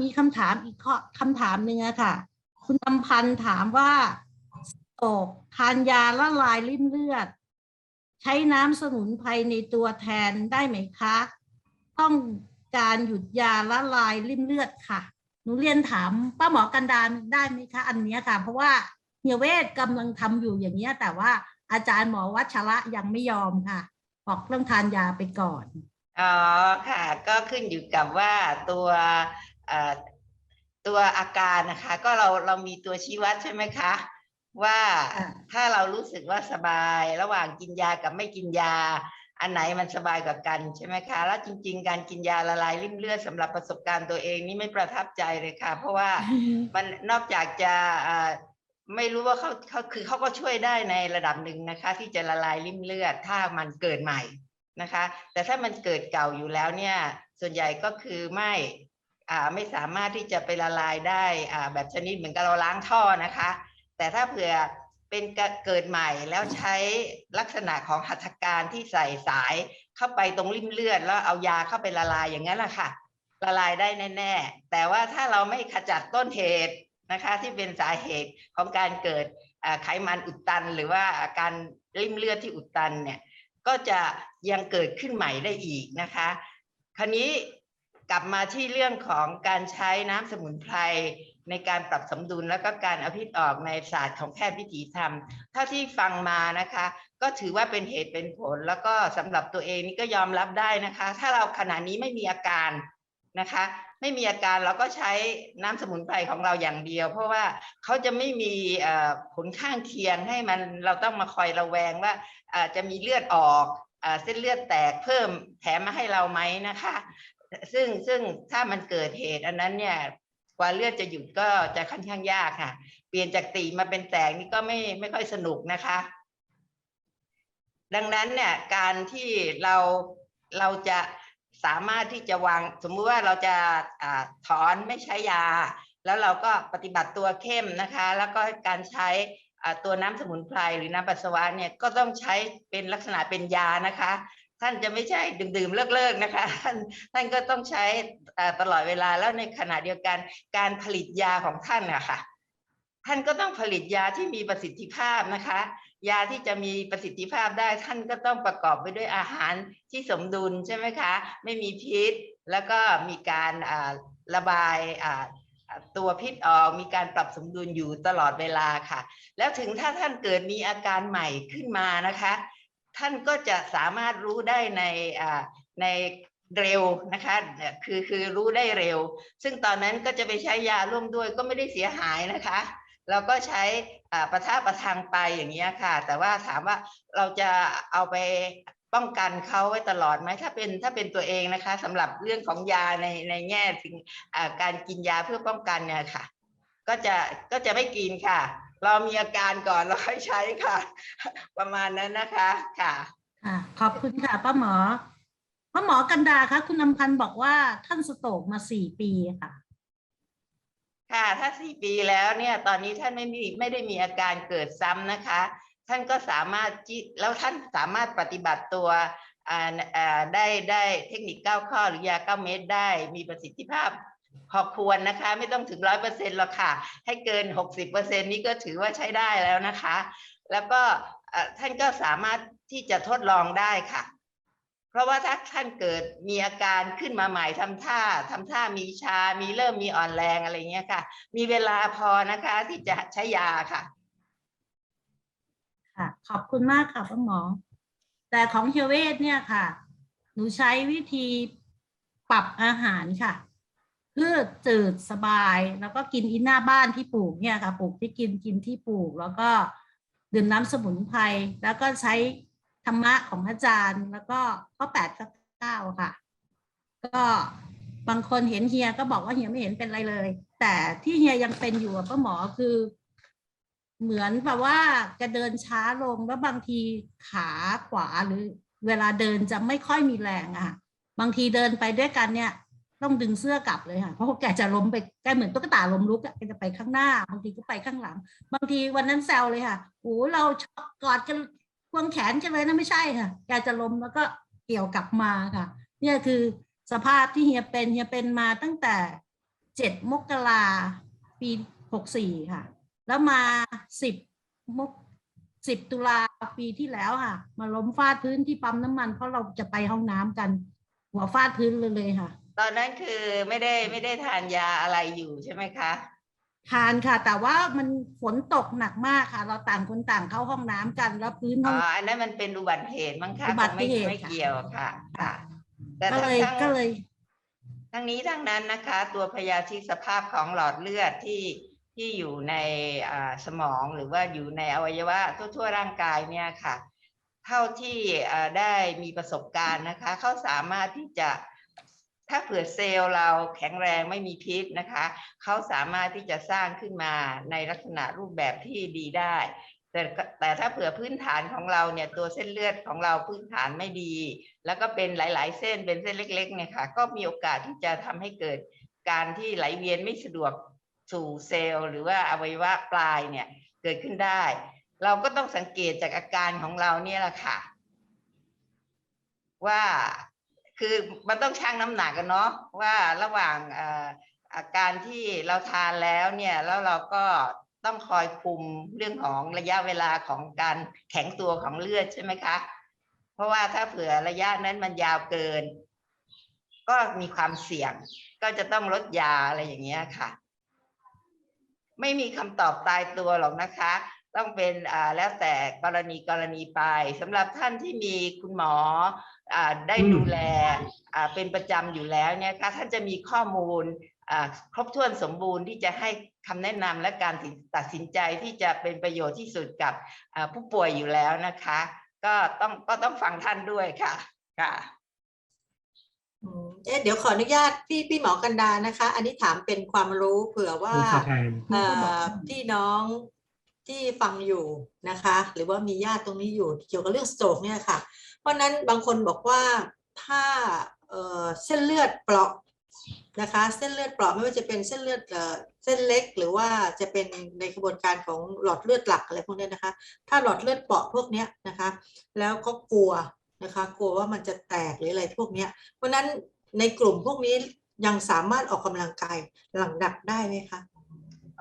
มีคำถามอีกข้อคำถามหนึ่งอะค่ะ คุณอำพันธ์ถามว่าโศกทานยาละลายริ่มเลือด ใช้น้ำสมุนไพรในตัวแทนได้ไหมคะ ต้องการหยุดยาละลายริ่มเลือดค่ะหนูเรียนถามป้าหมอกันดารได้ไหมคะ อันเนี้ยค่ะ เพราะว่าเฮียเวทกำลังทำอยู่อย่างเนี้ย แต่ว่าอาจารย์หมอวัชระยังไม่ยอมค่ะ บอกเรื่องทานยาไปก่อนอ๋อค่ะ ก็ขึ้นอยู่กับว่าตัว ตัวอาการนะคะ ก็เราเรามีตัวชี้วัดใช่ไหมคะว่าอ่าถ้าเรารู้สึกว่าสบายระหว่างกินยากับไม่กินยา อันไหนมันสบายกว่ากันใช่ไหมคะ แล้วจริง ๆ การกินยาละลายริ่มเลือดสำหรับประสบการณ์ตัวเองนี่ไม่ประทับใจเลยค่ะ เพราะว่ามันนอกจากจะอ่าไม่รู้ว่าเขาเขาคือเขาก็ช่วยได้ในระดับหนึ่งนะคะ ที่จะละลายริ่มเลือดถ้ามันเกิดใหม่นะคะ แต่ถ้ามันเกิดเก่าอยู่แล้วเนี่ย ส่วนใหญ่ก็คือไม่อ่า ไม่สามารถที่จะไปละลายได้อ่าแบบชนิดเหมือนกับเราล้างท่อนะคะ แต่ถ้าเผื่อเป็นเกิดใหม่แล้วใช้ลักษณะของหัตถการที่ใส่สายเข้าไปตรงริมเลือด แล้วเอายาเข้าไปละลายอย่างนั้นแหละค่ะ ละลายได้แน่ ๆ แต่ว่าถ้าเราไม่ขจัดต้นเหตุนะคะที่เป็นสาเหตุของการเกิดไขมันอุดตัน หรือว่าการริมเลือดที่อุดตันเนี่ยก็จะยังเกิดขึ้นใหม่ได้อีกนะคะ คราวนี้ กลับมาที่เรื่องของการใช้น้ำสมุนไพรในการปรับสมดุลแล้วก็การอาพิษออกในศาสตร์ของแพทย์วิถีธรรม เท่าที่ฟังมานะคะ ก็ถือว่าเป็นเหตุเป็นผล แล้วก็สำหรับตัวเองนี่ก็ยอมรับได้นะคะ ถ้าเราขณะนี้ไม่มีอาการนะคะ ไม่มีอาการเราก็ใช้น้ำสมุนไพรของเราอย่างเดียว เพราะว่าเขาจะไม่มีผลข้างเคียงให้มันเราต้องมาคอยระแวงว่าจะมีเลือดออกเส้นเลือดแตกเพิ่มแถมมาให้เราไหมนะคะ ซึ่งซึ่งถ้ามันเกิดเหตุอันนั้นเนี่ยกว่าเลือดจะหยุดก็จะค่อนข้างยากค่ะ เปลี่ยนจากตีมาเป็นแตกนี่ก็ไม่ไม่ค่อยสนุกนะคะ ดังนั้นเนี่ยการที่เราเราจะสามารถที่จะวางสมมุติว่าเราจะอาถอนไม่ใช้ยา แล้วเราก็ปฏิบัติตัวเข้มนะคะ แล้วก็การใช้ตัวน้ำสมุนไพรหรือน้ำปัสสาวะเนี่ยก็ต้องใช้เป็นลักษณะเป็นยานะคะ ท่านจะไม่ใช่ดื่มๆเลิกๆนะคะท่านท่านก็ต้องใช้ตลอดเวลาแล้วในขณะเดียวกันการผลิตยาของท่านอะค่ะท่านก็ต้องผลิตยาที่มีประสิทธิภาพนะคะ ยาที่จะมีประสิทธิภาพได้ท่านก็ต้องประกอบไปด้วยอาหารที่สมดุลใช่ไหมคะ ไม่มีพิษ แล้วก็มีการระบายตัวพิษออกมีการปรับสมดุลอยู่ตลอดเวลาค่ะ แล้วถึงถ้าท่านเกิดมีอาการใหม่ขึ้นมานะคะ ท่านก็จะสามารถรู้ได้ในในเร็วนะคะคือคือรู้ได้เร็ว ซึ่งตอนนั้นก็จะไปใช้ยาร่วมด้วยก็ไม่ได้เสียหายนะคะ เราก็ใช้ประท่าประทังไปอย่างเงี้ยค่ะ แต่ว่าถามว่าเราจะเอาไปป้องกันเขาไว้ตลอดไหมถ้าเป็นถ้าเป็นตัวเองนะคะสำหรับเรื่องของยาในในแง่ถึงการกินยาเพื่อป้องกันเนี่ยค่ะ ก็จะก็จะไม่กินค่ะ เรามีอาการก่อนเราค่อยใช้ค่ะ ประมาณนั้นนะคะค่ะค่ะ ขอบคุณค่ะป้าหมอป้าหมอกันดาคะคุณอำพันธ์บอกว่าท่านสโตรกมาสี่ปีค่ะค่ะถ้าสี่ปีแล้วเนี่ยตอนนี้ท่านไม่มีไม่ได้มีอาการเกิดซ้ำนะคะ ท่านก็สามารถที่แล้วท่านสามารถปฏิบัติตัวอ่าอ่าได้ได้เทคนิคเก้าข้อหรือยาเก้าเม็ดได้มีประสิทธิภาพ พอควรนะคะ ไม่ต้องถึงร้อยเปอร์เซ็นต์หรอกค่ะ ให้เกินหกสิบเปอร์เซ็นนี้ก็ถือว่าใช้ได้แล้วนะคะ แล้วก็ท่านก็สามารถที่จะทดลองได้ค่ะ เพราะว่าถ้าท่านเกิดมีอาการขึ้นมาใหม่ทำท่าทำท่ามีชา มีเริ่มมีอ่อนแรงอะไรเงี้ยค่ะ มีเวลาพอนะคะที่จะใช้ยาค่ะค่ะ ขอบคุณมากค่ะป้าหมอ แต่ของเฮเวทเนี่ยค่ะ หนูใช้วิธีปรับอาหารค่ะ พืชจืดสบาย แล้วก็กินอินหน้าบ้านที่ปลูกเนี่ยค่ะปลูกที่กินกินที่ปลูก แล้วก็ดื่มน้ำสมุนไพรแล้วก็ใช้ธรรมะของอาจารย์ แล้วก็ข้อแปดข้อเก้าค่ะ ก็บางคนเห็นเฮียก็บอกว่าเฮียไม่เห็นเป็นอะไรเลย แต่ที่เฮียยังเป็นอยู่ป้าหมอคือ เหมือนแบบว่าจะเดินช้าลงแล้วบางทีขาขวาหรือ เวลาเดินจะไม่ค่อยมีแรงอะ่ะบางทีเดินไปด้วยกันเนี่ย ต้องดึงเสื้อกลับเลยค่ะ เพราะว่าแกจะล้มไปแกเหมือนตุ๊กตาล้มลุกอะแกจะไปข้างหน้า บางทีก็ไปข้างหลัง บางทีวันนั้นแซวเลยค่ะโอ้เราชอบกอดกันควงแขนกันเลยนะไม่ใช่ค่ะ แกจะล้มแล้วก็เกี่ยวกลับมาค่ะ เนี่ยคือสภาพที่เฮียเป็นเฮียเป็นมาตั้งแต่เจ็ดมกราปีหกสี่ค่ะ แล้วมาสิบมกสิบตุลาปีที่แล้วค่ะ มาล้มฟาดพื้นที่ปั๊มน้ำมัน เพราะเราจะไปห้องน้ำกัน หัวฟาดพื้นเลยเลยค่ะตอนนั้นคือไม่ได้ไม่ได้ทานยาอะไรอยู่ใช่ไหมคะ ทานค่ะ แต่ว่ามันฝนตกหนักมากค่ะ เราต่างคนต่างเข้าห้องน้ำกันแล้วพื้นห้อ๋องออันนั้นมันเป็นอุบัติเหตุมั้งคะอุบัติคงไม่เหตุไม่ค่ะ เกี่ยวค่ะค่ะแต่ก็เลยทั้ง ก็เลย ทั้งนี้ทั้งนั้นนะคะตัวพยาธิสภาพของหลอดเลือดที่ที่อยู่ในอ่าสมองหรือว่าอยู่ในอวัยวะทั่วๆร่างกายเนี่ยค่ะ เท่าที่อ่าได้มีประสบการณ์นะคะเขาสามารถที่จะ ถ้าเผื่อเซลล์เราแข็งแรงไม่มีพิษนะคะเขาสามารถที่จะสร้างขึ้นมาในลักษณะรูปแบบที่ดีได้ แต่แต่ถ้าเผื่อพื้นฐานของเราเนี่ยตัวเส้นเลือดของเราพื้นฐานไม่ดี แล้วก็เป็นหลาย ๆ เส้นเป็นเส้นเล็กๆเนี่ยค่ะก็มีโอกาสที่จะทำให้เกิดการที่ไหลเวียนไม่สะดวกสู่เซลล์หรือว่าอวัยวะปลายเนี่ยเกิดขึ้นได้ เราก็ต้องสังเกตจากอาการของเราเนี่ยแหละค่ะ ว่า คือมันต้องชั่งน้ำหนักกันเนาะว่าระหว่างอาการที่เราทานแล้วเนี่ยแล้วเราก็ต้องคอยคุมเรื่องของระยะเวลาของการแข็งตัวของเลือดใช่ไหมคะ เพราะว่าถ้าเผื่อระยะนั้นมันยาวเกิน ก็มีความเสี่ยง ก็จะต้องลดยาอะไรอย่างเงี้ยค่ะ ไม่มีคำตอบตายตัวหรอกนะคะ ต้องเป็นอ่าแล้วแต่กรณีกรณีไปสำหรับท่านที่มีคุณหมออ่าได้อืมดูแลอ่าเป็นประจำอยู่แล้วเนี่ยค่ะท่านจะมีข้อมูลอ่าครบถ้วนสมบูรณ์ที่จะให้คำแนะนำและการตัดสินใจที่จะเป็นประโยชน์ที่สุดกับอ่าผู้ป่วยอยู่แล้วนะคะ ก็ต้องก็ต้องฟังท่านด้วยค่ะค่ะอืมเอ๊ะเดี๋ยวขออนุญาตพี่พี่หมอกันดานะคะ อันนี้ถามเป็นความรู้เผื่อว่าผู้สะพานเอ่อพี่น้อง ที่ฟังอยู่นะคะ หรือว่ามีญาติตรงนี้อยู่เกี่ยวกับเรื่องสโตรกเนี่ยค่ะ เพราะนั้นบางคนบอกว่าถ้าเอ่อเส้นเลือดเปราะนะคะ เส้นเลือดเปราะไม่ว่าจะเป็นเส้นเลือดเอ่อเส้นเล็ก หรือว่าจะเป็นในกระบวนการของหลอดเลือดหลักอะไรพวกนี้นะคะ ถ้าหลอดเลือดเปราะพวกนี้นะคะ แล้วก็กลัวนะคะกลัวว่ามันจะแตกหรืออะไรพวกนี้เพราะนั้นในกลุ่มพวกนี้ยังสามารถออกกำลังกายหลังดักได้ไหมคะ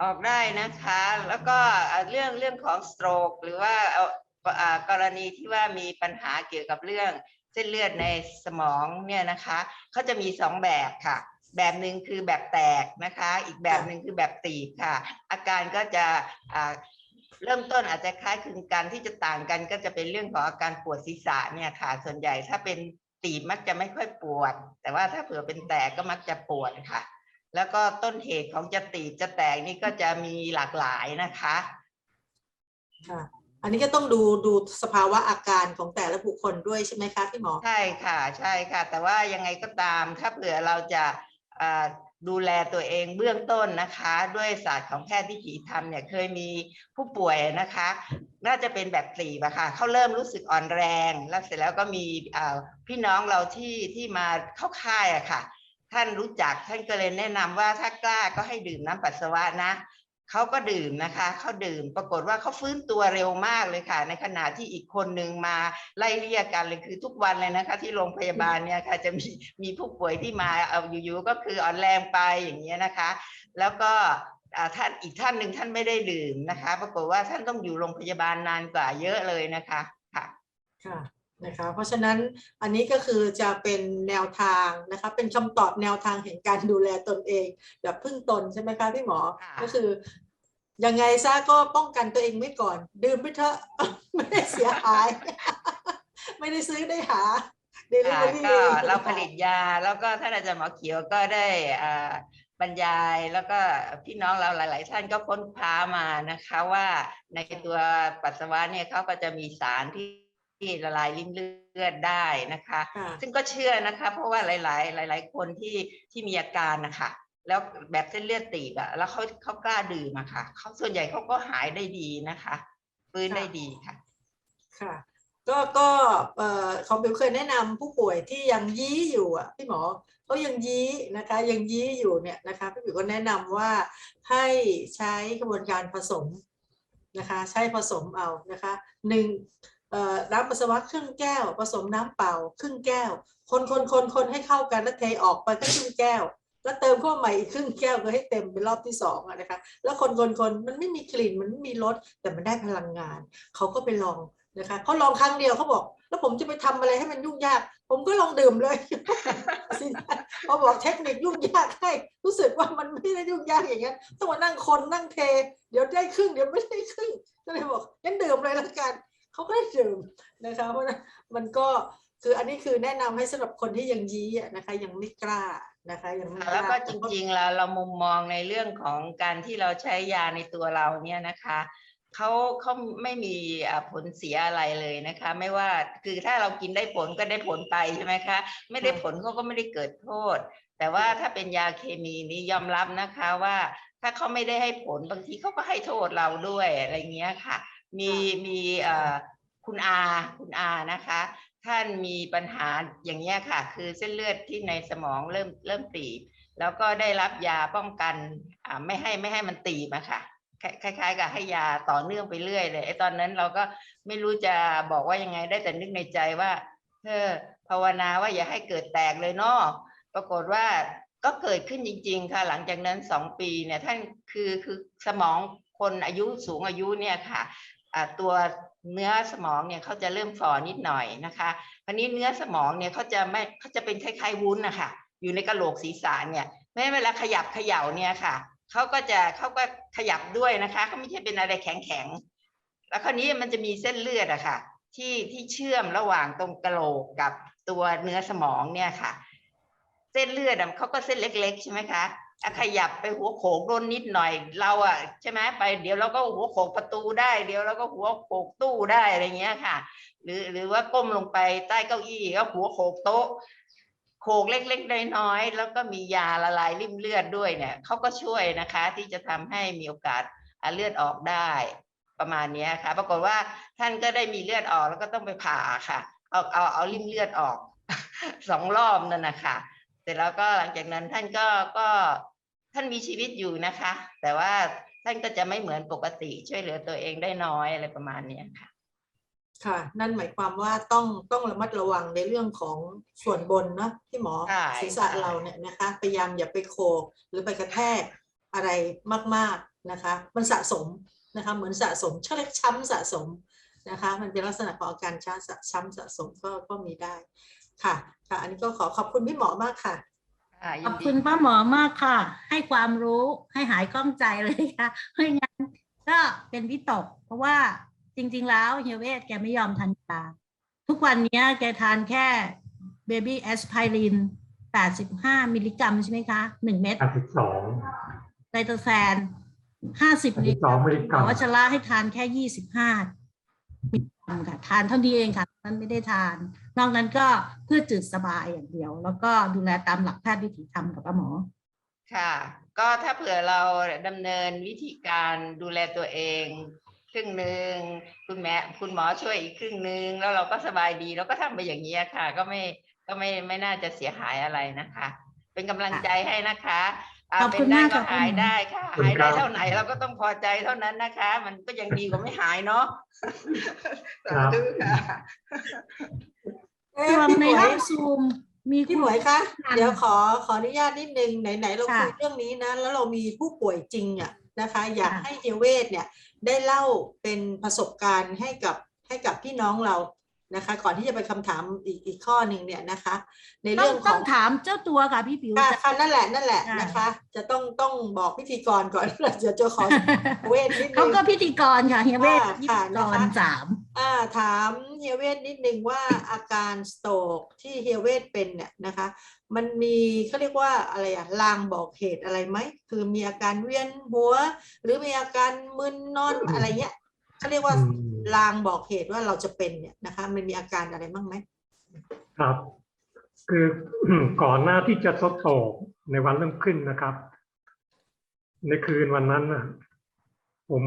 ออกได้นะคะ แล้วก็เรื่องเรื่องของสโตรกหรือว่าเอากรณีที่ว่ามีปัญหาเกี่ยวกับเรื่องเส้นเลือดในสมองเนี่ยนะคะเขาจะมีสองแบบค่ะ แบบหนึ่งคือแบบแตกนะคะ อีกแบบหนึ่งคือแบบตีบค่ะ อาการก็จะเริ่มต้นอาจจะคล้ายคลึงกันที่จะต่างกันก็จะเป็นเรื่องของอาการปวดศีรษะเนี่ยค่ะ ส่วนใหญ่ถ้าเป็นตีบมักจะไม่ค่อยปวด แต่ว่าถ้าเผื่อเป็นแตกก็มักจะปวดค่ะ แล้วก็ต้นเหตุของจะตีบจะแตกนี่ก็จะมีหลากหลายนะคะค่ะอันนี้ก็ต้องดูดูสภาวะอาการของแต่ละบุคคลด้วยใช่ไหมคะพี่หมอ ใช่ค่ะใช่ค่ะ แต่ว่ายังไงก็ตามถ้าเผื่อเราจะอ่าดูแลตัวเองเบื้องต้นนะคะ ด้วยศาสตร์ของแพทย์วิถีธรรมเนี่ยเคยมีผู้ป่วยนะคะ น่าจะเป็นแบบตีบอะค่ะเขาเริ่มรู้สึกอ่อนแรง แล้วเสร็จแล้วก็มีอ่าพี่น้องเราที่ที่มาเข้าค่ายอะค่ะ ท่านรู้จักท่านก็เลยแนะนำว่าถ้ากล้าก็ให้ดื่มน้ำปัสสาวะนะเขาก็ดื่มนะคะเขาดื่มปรากฏว่าเขาฟื้นตัวเร็วมากเลยค่ะ ในขณะที่อีกคนหนึ่งมาไล่เรียกกันเลยคือทุกวันเลยนะคะ ที่โรงพยาบาลเนี่ยค่ะจะมีมีผู้ป่วยที่มาเอาอยู่ๆก็คืออ่อนแรงไปอย่างเงี้ยนะคะ แล้วก็ท่านอีกท่านหนึ่งท่านไม่ได้ดื่มนะคะ ปรากฏว่าท่านต้องอยู่โรงพยาบาลนานกว่าเยอะเลยนะคะค่ะค่ะ นะคะเพราะฉะนั้นอันนี้ก็คือจะเป็นแนวทางนะคะเป็นคำตอบแนวทางแห่งการดูแลตนเอง แบบพึ่งตนใช่ไหมคะพี่หมอค่ะก็คือยังไงซะก็ป้องกันตัวเองไว้ก่อน ดื่มไปเถอะไม่ได้เสียหาย ไม่ได้ซื้อได้หาเดลิค่ะเวอรี่ก็เราผลิตยาแล้วก็ท่านอาจารย์หมอเขียวก็ได้อ่าบรรยายแล้วก็พี่น้องเราหลาย ๆ ท่านก็ค้นคว้ามานะคะว่าในตัวปัสสาวะเนี่ยเขาก็จะมีสารที่ ที่ละลายริ่มเลือดได้นะคะค่ะซึ่งก็เชื่อนะคะ เพราะว่าหลาย ๆ หลาย ๆ คนที่ที่มีอาการนะคะแล้วแบบเส้นเลือดตีบอะแล้วเขาเขากล้าดื่มอะค่ะเขาส่วนใหญ่เขาก็หายได้ดีนะคะฟื้นได้ดีค่ะ ค่ะ ก็ก็เอ่อของบิวเคยแนะนำผู้ป่วยที่ยังยี้อยู่อะพี่หมอเขายังยี้นะคะ ยังยี้อยู่เนี่ยนะคะพี่บิวก็แนะนำว่าให้ใช้กระบวนการผสมนะคะ ใช้ผสมเอานะคะหนึ่งเอ่อ น้ำปัสสาวะครึ่งแก้ว ผสมน้ำเปล่า ครึ่งแก้ว คนคนคนคนให้เข้ากันแล้วเทออกไปก็ครึ่งแก้ว แล้วเติมเข้ามาใหม่อีกครึ่งแก้วก็ให้เต็มเป็นรอบที่สองอะนะคะ แล้วคนคนคนมันไม่มีกลิ่นมันไม่มีรสแต่มันได้พลังงาน เขาก็ไปลองนะคะเขาลองครั้งเดียวเขาบอก แล้วผมจะไปทำอะไรให้มันยุ่งยาก ผมก็ลองดื่มเลยสิพอบอกเทคนิคยุ่งยากให้รู้สึกว่ามันไม่ได้ยุ่งยากอย่างนั้นต้องมานั่งคนนั่งเท เดี๋ยวได้ครึ่งเดี๋ยวไม่ได้ครึ่งก็เลยบอกงั้นดื่มเลยแล้วกัน เขาก็ได้ดื่มนะคะเพราะมันก็คืออันนี้คือแนะนำให้สำหรับคนที่ยังยี้นะคะยังไม่กล้านะคะยังไม่กแล้วล้าก็จริงๆแล้วเรามุมมองในเรื่องของการที่เราใช้ยาในตัวเราเนี่ยนะคะเขาเขาไม่มีผลเสียอะไรเลยนะคะ ไม่ว่าคือถ้าเรากินได้ผลก็ได้ผลไปใช่ไหมคะ ไม่ได้ผลเขาก็ไม่ได้เกิดโทษ แต่ว่าถ้าเป็นยาเคมีนี้ยอมรับนะคะว่าถ้าเขาไม่ได้ให้ผลบางทีเขาก็ให้โทษเราด้วยอะไรเงี้ยค่ะ มีมีเอ่อคุณอาคุณอานะคะ ท่านมีปัญหาอย่างเงี้ยค่ะ คือเส้นเลือดที่ในสมองเริ่มเริ่มตีบ แล้วก็ได้รับยาป้องกันอ่าไม่ให้ไม่ให้มันตีบอะค่ะคล้ายคล้ายๆกับให้ยาต่อเนื่องไปเรื่อยเลยไอ้ตอนนั้นเราก็ไม่รู้จะบอกว่ายังไงได้แต่นึกในใจว่าเออภาวนาว่าอย่าให้เกิดแตกเลยเนาะปรากฏว่าก็เกิดขึ้นจริง ๆ ค่ะ หลังจากนั้นสองปีเนี่ยท่านคือคือสมองคนอายุสูงอายุเนี่ยค่ะอ่า ตัวเนื้อสมองเนี่ยเขาจะเริ่มฝ่อนิดหน่อยนะคะคราวนี้เนื้อสมองเนี่ยเขาจะไม่เขาจะเป็นคล้ายๆวุ้นนะคะอยู่ในกระโหลกศีรษะเนี่ยแม้เวลาขยับเขย่าเนี่ยค่ะเขาก็จะเขาก็ขยับด้วยนะคะเขาไม่ใช่เป็นอะไรแข็งแข็งๆแล้วคราวนี้มันจะมีเส้นเลือดอะค่ะที่ที่เชื่อมระหว่างตรงกระโหลกกับตัวเนื้อสมองเนี่ยค่ะ เส้นเลือดเขาก็เส้นเล็ก ๆ ใช่ไหมคะ ขยับไปหัวโขกโดนนิดหน่อย เราอะใช่ไหมไปเดี๋ยวเราก็หัวโขกประตูได้ เดี๋ยวเราก็หัวโขกตู้ได้อะไรเงี้ยค่ะ หรือหรือว่าก้มลงไปใต้เก้าอี้ก็หัวโขกโต๊ะโขกเล็กๆน้อยๆแล้วก็มียาละลายริ่มเลือดด้วยเนี่ยเขาก็ช่วยนะคะ ที่จะทำให้มีโอกาสอะเลือดออกได้ประมาณนี้ค่ะ ปรากฏว่าท่านก็ได้มีเลือดออกแล้วก็ต้องไปผ่าค่ะ เอาเอาเอาริ่มเลือดออกสองรอบนั่นนะคะ ร็จแล้วก็หลังจากนั้นท่านก็ก็ท่านมีชีวิตอยู่นะคะ แต่ว่าท่านก็จะไม่เหมือนปกติช่วยเหลือตัวเองได้น้อยอะไรประมาณเนี้ยค่ะ ค่ะ นั่นหมายความว่าต้องต้องระมัดระวังในเรื่องของส่วนบนเนอะที่หมอใช่ศีรษะใช่เราเนี่ยนะคะพยายามอย่าไปโคกหรือไปกระแทกอะไรมาก ๆนะคะ มันสะสมนะคะเหมือนสะสมเชื่อเรียกช้ำสะสมนะคะ มันเป็นลักษณะของอาการช้าสะช้ำสะสมก็ก็มีได้ ค่ะ ค่ะ อันนี้ก็ขอขอบคุณพี่หมอมากค่ะค่ะขยิอนบดีคุณป้าหมอมากค่ะ ให้ความรู้ให้หายกล้องใจเลยค่ะไม่งั้นก็เป็นวิตก เพราะว่าจริง ๆ แล้วเฮียเวทแกไม่ยอมทานยาทุกวันเนี้ยแกทานแค่เบบี้แอสไพริน85 มิลลิกรัมใช่ไหมคะหนึ่งเม็ดแปดสิบสองไตโตแซน50มิลลิกรัม82มิลลิกรัมหมอวัชระให้ทานแค่ 25มิลลิกรัมค่ะ ทานเท่านี้เองค่ะนั้นไม่ได้ทาน นอกนั้นก็เพื่อจืดสบายอย่างเดียว แล้วก็ดูแลตามหลักแพทย์วิถีธรรมกับป้าหมอ ค่ะ ก็ถ้าเผื่อเราดำเนินวิธีการดูแลตัวเอง ครึ่งหนึ่งคุณแม่คุณหมอช่วยอีกครึ่งหนึ่งแล้วเราก็สบายดีเราก็ทำไปอย่างนี้ยค่ะ ก็ไม่ก็ไม่ไม่น่าจะเสียหายอะไรนะคะ เป็นกำลังใจให้นะคะาขอบคุณเป็นได้มากก็ค่ะหายคุณหมอได้ค่ะขอบคุณหายได้ครับเท่าไหนเราก็ต้องพอใจเท่านั้นนะคะ มันก็ยังดีกว่าไม่หายเนาะสาธุค่ะเอ๊ะ ส่วนพี่หในมวห้อยงซูมมีพี่คุณหมวยคะค่ะเดี๋ยวขอขออนุญาตนิดนึงไหนๆเราค่ะคุยเรื่องนี้นะแล้วเรามีผู้ป่วยจริงอะนะคะ อยากค่ะให้เฮยเวทเนี่ยได้เล่าเป็นประสบการณ์ให้กับให้กับพี่น้องเรา นะคะ ก่อนที่จะไปคำถามอีกอีกข้อหนึ่งเนี่ยนะคะ ในต้อเรื่งองขต้อองงถามเจ้าตัวค่ะพี่ปิ๋วค่ะจะค่ะนั่นแหละนั่นแหละค่ะนะคะ จะต้องต้องบอกพิธีกรก่อนเดี๋ยวจะขอเวทนิดนึเขางก็พิธีกรค่ะเฮียเวทค่ะพิค่ะธีกนะคะรสามอ่าถามเฮียเวทนิดนึงว่าอาการสโตรกที่เฮียเวทเป็นเนี่ยนะคะ มันมีเขาเรียกว่าอะไรอะลางบอกเหตุอะไรไหมคือมีอาการเวียนหัว หรือมีอาการมึนนอนอะไรเงี้ย เขาเรียกว่าอืมลางบอกเหตุว่าเราจะเป็นเนี่ยนะคะ มันมีอาการอะไรบ้างไหมครับ คือก่อนหน้าที่จะทดสอบในวันเริ่มขึ้นนะครับ ในคืนวันนั้นนะผม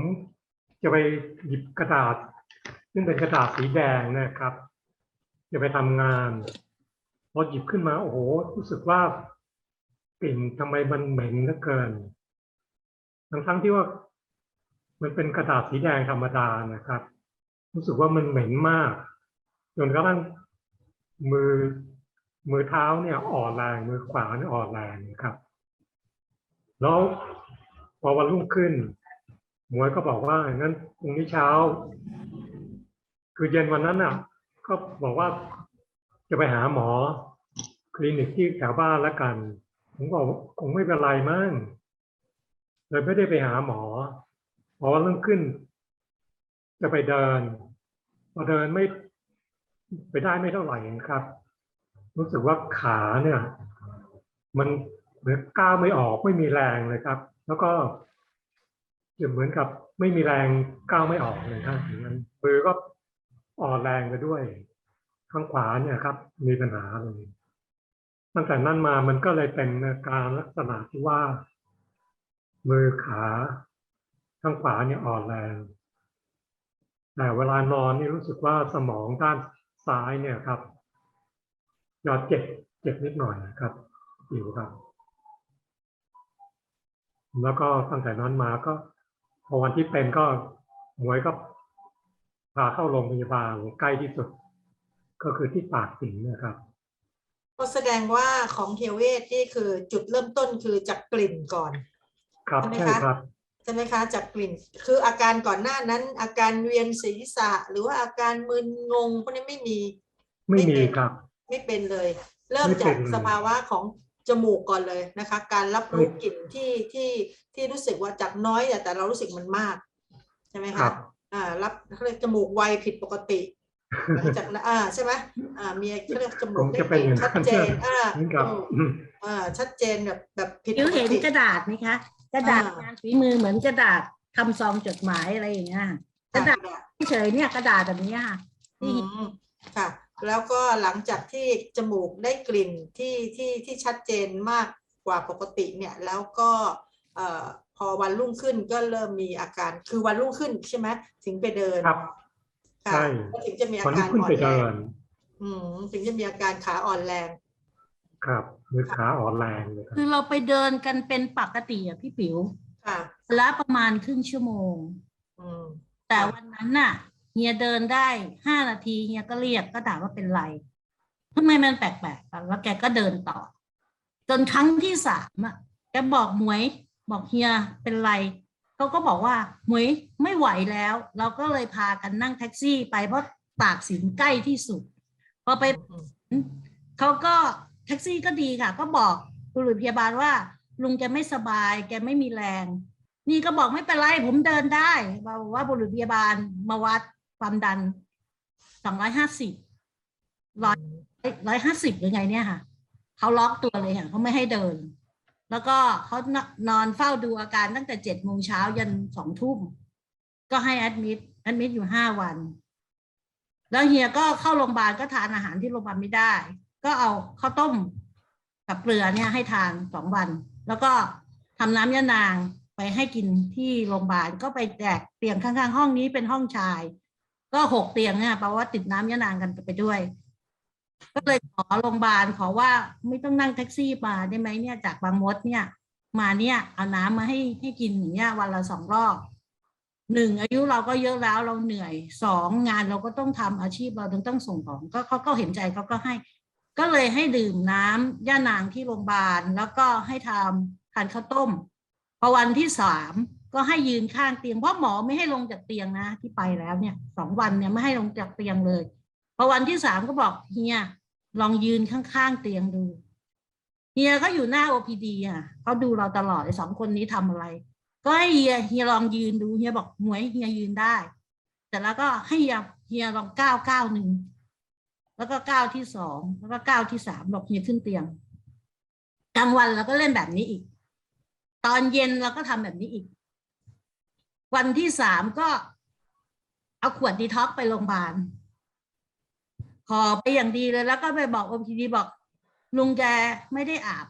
จะไปหยิบกระดาษ ซึ่งเป็นกระดาษสีแดงนะครับ จะไปทำงานพอหยิบขึ้นมาโอ้โหรู้สึกว่ากลิ่นทำไมมันเหม็นเหลือเกินทั้งทั้งๆที่ว่า มันเป็นกระดาษสีแดงธรรมดานะครับ รู้สึกว่ามันเหม็นมากจนกระทั่งมือมือเท้าเนี่ยอ่อนแรงมือขวาเนี่ยอ่อนแรงนะครับ แล้วพอวันรุ่งขึ้น หมวยก็บอกว่างั้นพรุ่งนี้เช้า คือเย็นวันนั้นน่ะ ก็บอกว่าจะไปหาหมอ คลินิกที่แถวบ้านล้วกัน ผมบอกคงไม่เป็นไรมั้งเลยไม่ได้ไปหาหมอ พอวันรุ่งขึ้น จะไปเดินพอเดินไม่ไปได้ไม่เท่าไหร่เองครับ รู้สึกว่าขาเนี่ย มันเหมือนก้าวไม่ออกไม่มีแรงเลยครับ แล้วก็จะเหมือนกับไม่มีแรงก้าวไม่ออกเลยครับอย่างนั้นมือก็อ่อนแรงไปด้วย ข้างขวาเนี่ยครับ มีปัญหาเลยตั้งแต่นั้นมามันก็เลยเป็นอาการลักษณะที่ว่า มือขา ข้างขวาเนี่ยอ่อนแรง แต่เวลานอนนี่รู้สึกว่าสมองด้านซ้ายเนี่ยครับจะเจ็บเจ็บนิดหน่อยนะครับอยู่ครับ แล้วก็ตั้งแต่นั้นมาก็พอวันที่เป็นก็หมวยก็พาเข้าโรงพยาบาลใกล้ที่สุด ก็คือที่ปากสิงห์นะครับก็แสดงว่าของเทเวศนี่คือจุดเริ่มต้นคือจากกลิ่นก่อน ครับใช่ไหมใช่คะครับ ใช่ไหมคะจากกลิ่นคืออาการก่อนหน้านั้น อาการเวียนศีรษะ หรือว่าอาการมึนงงพวกนี้ไม่มี ไม่ไม่มีเป็นครับ ไม่เป็นเลย เริ่มไม่จาเป็กนเลยสภาวะของจมูกก่อนเลยนะคะ การรับรู้ไม่กลิ่นที่ที่ที่รู้สึกว่าจากน้อยแต่แต่เรารู้สึกมันมากใช่ไหมครัคะบอ่ารับเขาเรียกจมูกไวผิดปกติหลังจากนั้นอ่าใช่ไหมอ่ามีเขาเรียกจมูคกงได้จะเป็นกอลิ่นย่างชัดนั้นเจนอ่าเหมือนกับอืมอืมอ่าชัดเจนแบบแบบผิดผิวปกเห็นติกระดาษไหมคะ กระดาษอ่างงานฝีมือเหมือนกระดาษทำซองจดหมายอะไรอย่างเงี้ยกระดาษค่ะเฉยๆเนี่ยกระดาษแบบเนี้ยค่ะอืมค่ะ แล้วก็หลังจากที่จมูกได้กลิ่นที่ที่ที่ชัดเจนมากกว่าปกติเนี่ยแล้วก็เอ่อพอวันรุ่งขึ้นก็เริ่มมีอาการคือวันรุ่งขึ้นใช่ไหมถึงไปเดินครับค่ะใช่ก็ถึงจะมีอาวันการที่ขึ้นอ่อไปนแรเดิงนอืมถึงจะมีอาการขาอ่อนแรง ครับมือขาอ่อนแรงเลยครับคือเราไปเดินกันเป็นปกติอะพี่ปิ๋วค่ะละประมาณครึ่งชั่วโมง อืมแต่ค่ะวันนั้นน่ะเฮียเดินได้ห้านาทีเฮียก็เรียกก็ถามว่าเป็นไรทำไมมันแปลกๆกันแล้วแกก็เดินต่อ จนครั้งที่สามอะแกบอกหมวย บอกเฮียเป็นไรเขาก็บอกว่าหมวยไม่ไหวแล้ว เราก็เลยพากันนั่งแท็กซี่ไปเพราะตากสินใกล้ที่สุด พอไปอืมเขาก็แท็กซี่ก็ดีค่ะ ก็บอกบุรุษพยาบาลว่า ลุงแกไม่สบาย แกไม่มีแรง นี่ก็บอกไม่เป็นไร ผมเดินได้บอกว่าบุรุษพยาบาลมาวัดความดันสองร้อยห้าสิบร้อยร้อยห้าสิบหรือไงเนี่ยค่ะเขาล็อกตัวเลยค่ะเขาไม่ให้เดิน แล้วก็เขานอนเฝ้าดูอาการตั้งแต่เจ็ดโมงเช้ายันสองทุ่มก็ให้แอดมิดแอดมิดอยู่ห้าวัน แล้วเฮียก็เข้าโรงพยาบาลก็ทานอาหารที่โรงพยาบาลไม่ได้ ก็เอาข้าวต้มกับเกลือเนี่ยให้ทานสองวัน แล้วก็ทำน้ำยะนางไปให้กินที่โรงพยาบาลก็ไปแจกเตียงข้างๆ ห้องนี้เป็นห้องชาย ก็หกเตียงเนี่ยแปลว่าติดน้ำยะนางกันไปด้วย ก็เลยขอโรงพยาบาลขอว่าไม่ต้องนั่งแท็กซี่มาได้ไหมเนี่ยจากบางมดเนี่ย มาเนี่ยเอาน้ำมาให้ให้กินอย่างเงี้ยวันละสองรอบหนึ่งอายุเราก็เยอะแล้วเราเหนื่อยสองงานเราก็ต้องทำอาชีพเราต้องต้องส่งของก็เขาก็เห็นใจเขาก็ให้ ก็เลยให้ดื่มน้ำย่านางที่โรงพยาบาล แล้วก็ให้ทำทานข้าวต้ม พอวันที่สามก็ให้ยืนข้างเตียงเพราะหมอไม่ให้ลงจากเตียงนะที่ไปแล้วเนี่ยสองวันเนี่ยไม่ให้ลงจากเตียงเลยพอวันที่สามก็บอกเฮียลองยืนข้างๆเตียงดูเฮียก็อยู่หน้า OPD อะเขาดูเราตลอดไอ้สองคนนี้ทำอะไร ก็ให้เฮียเฮียลองยืนดูเฮียบอกหมวยเฮียยืนได้ แต่แล้วก็ให้เฮียเฮียลองก้าวก้าวหนึ่ง แล้วก็ก้าวที่สองแล้วก็ก้าวที่สามบอกเฮียขึ้นเตียงกลางวันเราก็เล่นแบบนี้อีก ตอนเย็นเราก็ทำแบบนี้อีก วันที่สามก็เอาขวดดีท็อกซ์ไปโรงพยาบาลขอไปอย่างดีเลย แล้วก็ไปบอก OPD บอก ลุงแกไม่ได้อาบ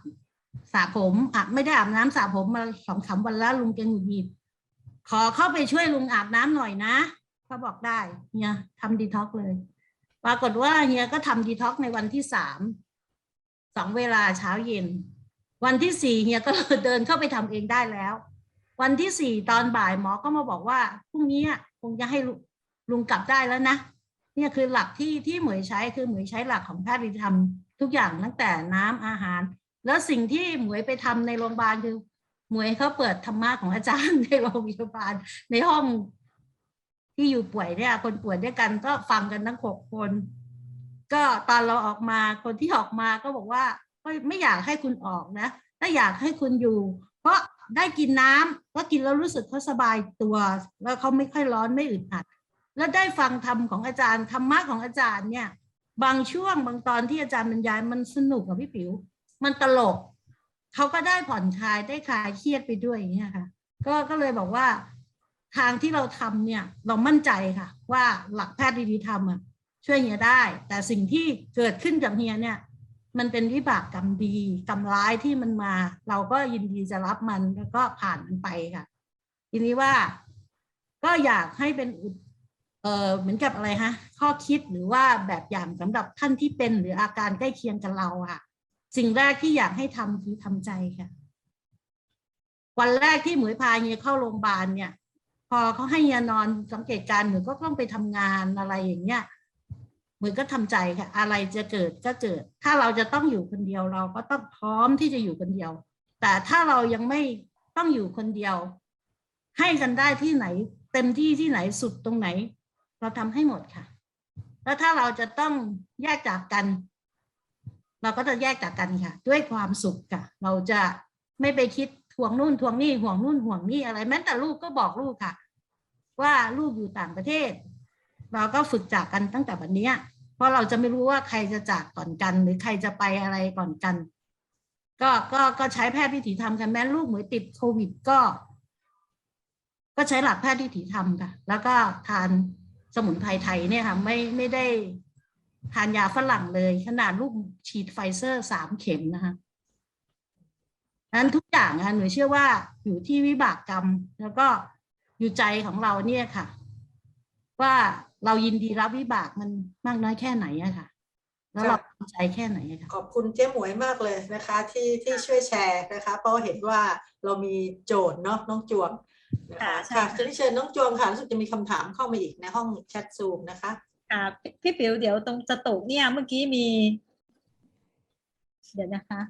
สระผมอาบไม่ได้อาบน้ำสระผมมาสองสามวันแล้วลุงแกหงุดหงิดขอเข้าไปช่วยลุงอาบน้ำหน่อยนะเขาบอกได้เฮียทำดีท็อกซ์เลย ปรากฏว่าเฮียก็ทำดีท็อกซ์ในวันที่สามสองเวลาเช้าเย็น วันที่สี่เฮียก็เดินเข้าไปทำเองได้แล้ว วันที่สี่ตอนบ่ายหมอก็มาบอกว่าพรุ่งนี้คงจะให้ลุลุงกลับได้แล้วนะเนี่ยคือหลักที่ที่เหมยใช้คือเหมยใช้หลักของแพทย์วิธรรมทุกอย่างตั้งแต่น้ำอาหาร แล้วสิ่งที่เหมยไปทำในโรงพยาบาลคือเหมยเขาเปิดธรรมะของอาจารย์ในโรงพยาบาลในห้อง ที่อยู่ป่วยเนี่ยคนป่วยด้วยกันก็ฟังกันทั้งหกคน ก็ตอนเราออกมาคนที่ออกมาก็บอกว่าไม่อยากให้คุณออกนะถ้าอยากให้คุณอยู่ เพราะได้กินน้ำแล้วกินแล้วรู้สึกเขาสบายตัว แล้วเขาไม่ค่อยร้อนไม่อึดอัดแล้วได้ฟังธรรมของอาจารย์ธรรมะของอาจารย์เนี่ย บางช่วงบางตอนที่อาจารย์บรรยายมันสนุกกับพี่ปิ๋วมันตลกเขาก็ได้ผ่อนคลายได้คลายเครียดไปด้วยอย่างเงี้ยค่ะ ก็ก็เลยบอกว่า ทางที่เราทำเนี่ยเรามั่นใจค่ะ ว่าหลักแพทย์ดีๆทำอะช่วยเฮียได้ แต่สิ่งที่เกิดขึ้นกับเฮียเนี่ย มันเป็นวิบากกรรมดีกรรมร้ายที่มันมา เราก็ยินดีจะรับมันแล้วก็ผ่านมันไปค่ะ ทีนี้ว่าก็อยากให้เป็นเออเหมือนกับอะไรฮะ ข้อคิดหรือว่าแบบอย่างสำหรับท่านที่เป็นหรืออาการใกล้เคียงกับเราค่ะ สิ่งแรกที่อยากให้ทำคือทำใจค่ะ วันแรกที่หมวยพาเฮียเข้าโรงพยาบาลเนี่ย พอเขาให้เฮียนอนสังเกตการณ์หนูก็ต้องไปทำงานอะไรอย่างเงี้ยหมวยก็ทำใจค่ะ อะไรจะเกิดก็เกิด ถ้าเราจะต้องอยู่คนเดียวเราก็ต้องพร้อมที่จะอยู่คนเดียว แต่ถ้าเรายังไม่ต้องอยู่คนเดียว ให้กันได้ที่ไหน เต็มที่ที่ไหนสุดตรงไหน เราทำให้หมดค่ะ แล้วถ้าเราจะต้องแยกจากกัน เราก็จะแยกจากกันค่ะ ด้วยความสุขค่ะ เราจะไม่ไปคิดทวงนู่นทวงนี่ห่วงนู่นห่วงนี่อะไรแม้แต่ลูกก็บอกลูกค่ะ ว่าลูกอยู่ต่างประเทศ เราก็ฝึกจากกันตั้งแต่วันนี้ เพราะเราจะไม่รู้ว่าใครจะจากก่อนกัน หรือใครจะไปอะไรก่อนกัน ก็ก็ก็ใช้แพทย์วิถีธรรมกันแม้ลูกเหมือนติดโควิดก็ ก็ใช้หลักแพทย์วิถีธรรมค่ะ แล้วก็ทานสมุนไพรไทยเนี่ยค่ะไม่ไม่ได้ทานยาฝรั่งเลยขนาดลูกฉีดไฟเซอร์สามเข็มนะคะนั้นทุกอย่างนะคะหนูเชื่อว่าอยู่ที่วิบากกรรม แล้วก็ อยู่ใจของเราเนี่ยค่ะ ว่าเรายินดีรับวิบากมันมากน้อยแค่ไหนอะค่ะ แล้วเราภูมิใจแค่ไหนอะค่ะขอบคุณเจ๊หมวยมากเลยนะคะ ที่ที่ช่วยแชร์นะคะ เพราะว่าเห็นว่าเรามีโจทย์เนาะน้องจวงนะคะค่ะใช่ค่ะค่ะจะได้เชิญน้องจวงค่ะรู้สึกจะมีคำถามเข้ามาอีกในห้องแชทซูมนะคะค่ะพี่พี่ปิ๋วเดี๋ยวตรงสตุกเนี่ยเมื่อกี้มี เดี๋ยวนะคะ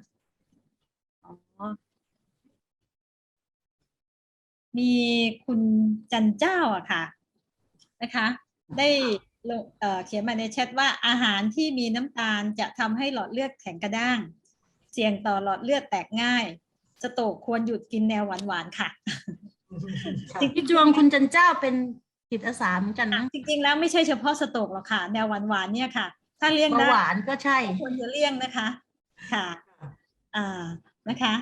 อ๋อ มีคุณจันเจ้าอะค่ะนะคะ ได้ลงเอ่อเขียนมาในแชทว่าอาหารที่มีน้ำตาลจะทำให้หลอดเลือดแข็งกระด้าง เสี่ยงต่อหลอดเลือดแตกง่าย สโตกควรหยุดกินแนวหวานๆค่ะค่ะพี่จวงคุณจันเจ้าเป็นจิตอาสาเหมือนกันนะจริงๆแล้วไม่ใช่เฉพาะสโตกหรอกค่ะ แนวหวานๆเนี่ยค่ะ ถ้าเลี่ยงเบาได้หวานก็ใช่ควรจะเลี่ยงนะคะ ค่ะ อ่านะคะ